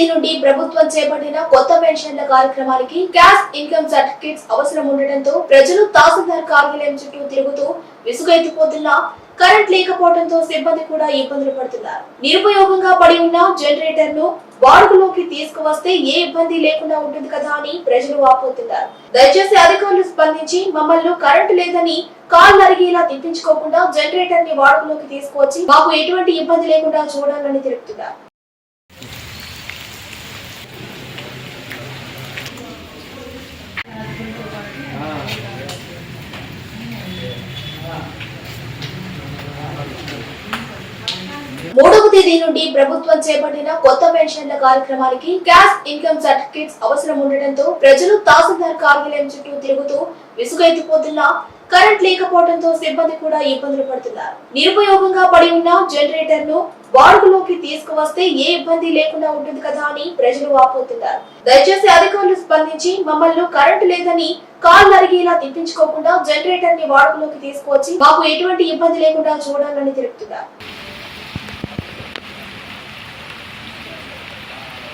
తేదీ నుండి ప్రభుత్వం చేపట్టిన కొత్త పెన్షన్ల కార్యక్రమానికి క్యాష్ ఇన్కమ్ సర్టిఫికేట్స్ అవసరం ఉండటంతో ప్రజలు తహసీల్దార్ కార్యాలయం చుట్టూ తిరుగుతూ విసుగెత్తిపోతున్నా కరెంట్ లేకపోవడంతో సిబ్బంది కూడా ఇబ్బందులు పడుతున్నారు. నిరుపయోగంగా పడి ఉన్న జనరేటర్ను వాడుకలోకి తీసుకువస్తే ఏ ఇబ్బంది లేకుండా ఉంటుంది కదా అని ప్రజలు వాపోతున్నారు. దయచేసి అధికారులు స్పందించి మమ్మల్ని కరెంటు లేదని కాళ్ళు అరిగేలా తిప్పించుకోకుండా జనరేటర్ని వాడుకలోకి తీసుకువచ్చి మాకు ఎటువంటి ఇబ్బంది లేకుండా చూడాలని తెలుపుతున్నారు. మూడవ తేదీ నుండి ప్రభుత్వం చేపట్టిన కొత్త పెన్షన్ల కార్యక్రమానికి క్యాష్ ఇన్కమ్ సర్టిఫికేట్స్ అవసరం ఉండటంతో ప్రజలు తహసీల్దార్ కార్యాలయం చుట్టూ తిరుగుతూ విసుగెత్తిపోతున్నా కరెంట్ లేకపోవడంతో సిబ్బంది కూడా ఇబ్బందులు పడుతున్నారు. నిరుపయోగంగా పడి ఉన్న జనరేటర్ను వాడుకలోకి తీసుకువస్తే ఏ ఇబ్బంది లేకుండా ఉంటుంది కదా అని ప్రజలు వాపోతున్నారు. దయచేసి అధికారులు స్పందించి మమ్మల్ని కరెంటు లేదని కాళ్ళు అరిగేలా తిప్పించుకోకుండా జనరేటర్ని వాడుకలోకి తీసుకువచ్చి మాకు ఎటువంటి ఇబ్బంది లేకుండా చూడాలని తెలుపుతున్నారు.